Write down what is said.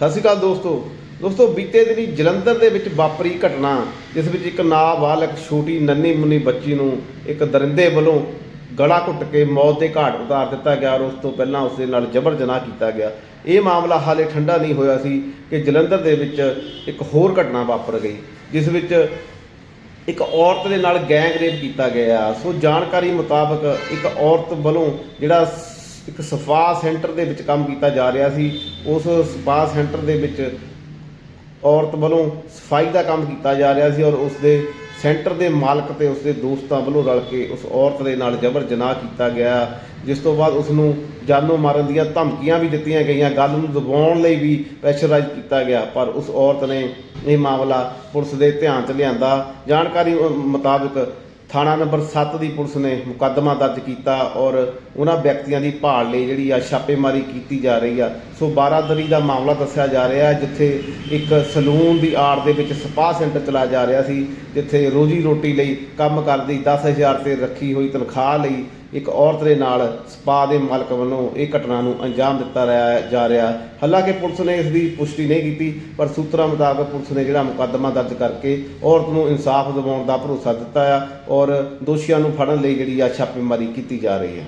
ਸਤਿ ਸ਼੍ਰੀ ਅਕਾਲ ਦੋਸਤੋ। ਦੋਸਤੋ, ਬੀਤੇ ਦਿਨੀ ਜਲੰਧਰ ਦੇ ਵਿੱਚ ਵਾਪਰੀ ਘਟਨਾ, ਜਿਸ ਵਿੱਚ ਇੱਕ ਨਾਬਾਲਗ ਛੋਟੀ ਨੰਨੀ ਮੁੰਨੀ ਬੱਚੀ ਨੂੰ ਇੱਕ ਦਰਿੰਦੇ ਵੱਲੋਂ ਗਲਾ ਘੁੱਟ ਕੇ ਮੌਤ ਦੇ ਘਾਟ ਉਤਾਰ ਦਿੱਤਾ ਗਿਆ ਔਰ ਉਸ ਤੋਂ ਪਹਿਲਾਂ ਉਸ ਦੇ ਨਾਲ ਜਬਰ ਜਨਾਹ ਕੀਤਾ ਗਿਆ। ਇਹ ਮਾਮਲਾ ਹਾਲੇ ਠੰਡਾ ਨਹੀਂ ਹੋਇਆ ਸੀ ਕਿ ਜਲੰਧਰ ਦੇ ਵਿੱਚ ਇੱਕ ਹੋਰ ਘਟਨਾ ਵਾਪਰ ਗਈ, ਜਿਸ ਵਿੱਚ ਇੱਕ ਔਰਤ ਦੇ ਨਾਲ ਗੈਂਗ ਰੇਪ ਕੀਤਾ ਗਿਆ। ਸੋ ਜਾਣਕਾਰੀ ਮੁਤਾਬਕ ਇੱਕ ਔਰਤ ਵੱਲੋਂ ਜਿਹੜਾ ਇੱਕ ਸਪਾ ਸੈਂਟਰ ਦੇ ਵਿੱਚ ਕੰਮ ਕੀਤਾ ਜਾ ਰਿਹਾ ਸੀ। ਉਸ ਸਪਾ ਸੈਂਟਰ ਦੇ ਵਿੱਚ ਔਰਤ ਵੱਲੋਂ ਸਫ਼ਾਈ ਦਾ ਕੰਮ ਕੀਤਾ ਜਾ ਰਿਹਾ ਸੀ ਔਰ ਉਸ ਦੇ ਸੈਂਟਰ ਦੇ ਮਾਲਕ ਤੇ ਉਸ ਦੇ ਦੋਸਤਾਂ ਵੱਲੋਂ ਰਲ ਕੇ ਉਸ ਔਰਤ ਦੇ ਨਾਲ ਜਬਰ ਜਨਾਹ ਕੀਤਾ ਗਿਆ ਜਿਸ ਤੋਂ ਬਾਅਦ ਉਸ ਨੂੰ ਜਾਨੋਂ ਮਾਰਨ ਦੀਆਂ ਧਮਕੀਆਂ ਵੀ ਦਿੱਤੀਆਂ ਗਈਆਂ। ਗੱਲ ਨੂੰ ਦਬਾਉਣ ਲਈ ਵੀ ਪ੍ਰੈਸ਼ਰਾਈਜ਼ ਕੀਤਾ ਗਿਆ ਪਰ ਉਸ ਔਰਤ ਨੇ ਇਹ ਮਾਮਲਾ ਪੁਲਿਸ ਦੇ ਧਿਆਨ 'ਚ ਲਿਆਂਦਾ। ਜਾਣਕਾਰੀ ਅ, ਮੁਤਾਬਕ ਥਾਣਾ ਨੰਬਰ 7 ਦੀ ਪੁਲਿਸ ਨੇ ਮੁਕੱਦਮਾ ਦਰਜ ਕੀਤਾ ਔਰ ਉਹਨਾਂ ਵਿਅਕਤੀਆਂ ਦੀ ਭਾਲ ਲਈ ਜਿਹੜੀ ਆ ਛਾਪੇਮਾਰੀ ਕੀਤੀ ਜਾ ਰਹੀ ਆ। ਸੋ ਬਾਰਾਦਰੀ ਦਾ ਮਾਮਲਾ ਦੱਸਿਆ ਜਾ ਰਿਹਾ ਹੈ, ਜਿੱਥੇ ਇੱਕ ਸਲੂਨ ਦੀ ਆੜ ਦੇ ਵਿੱਚ ਸਪਾ ਸੈਂਟਰ ਚਲਾਇਆ ਜਾ ਰਿਹਾ ਸੀ, ਜਿੱਥੇ ਰੋਜੀ ਰੋਟੀ ਲਈ ਕੰਮ ਕਰਦੀ 10000 ਤੇ ਰੱਖੀ ਹੋਈ ਤਨਖਾਹ ਲਈ ਇੱਕ ਔਰਤ ਦੇ ਨਾਲ ਸਪਾ ਦੇ ਮਾਲਕ ਵੱਲੋਂ ਇਹ ਘਟਨਾ ਨੂੰ ਅੰਜਾਮ ਦਿੱਤਾ ਰਿਹਾ ਜਾ ਰਿਹਾ ਹਾਲਾਂਕਿ ਪੁਲਿਸ ਨੇ ਇਸ ਦੀ ਪੁਸ਼ਟੀ ਨਹੀਂ ਕੀਤੀ, ਪਰ ਸੂਤਰਾਂ ਮੁਤਾਬਕ ਪੁਲਿਸ ਨੇ ਜਿਹੜਾ ਮੁਕੱਦਮਾ ਦਰਜ ਕਰਕੇ ਔਰਤ ਨੂੰ ਇਨਸਾਫ ਦਿਵਾਉਣ ਦਾ ਭਰੋਸਾ ਦਿੱਤਾ ਆ ਔਰ ਦੋਸ਼ੀਆਂ ਨੂੰ ਫੜਨ ਲਈ ਜਿਹੜੀ ਆ ਛਾਪੇਮਾਰੀ ਕੀਤੀ ਜਾ ਰਹੀ ਹੈ।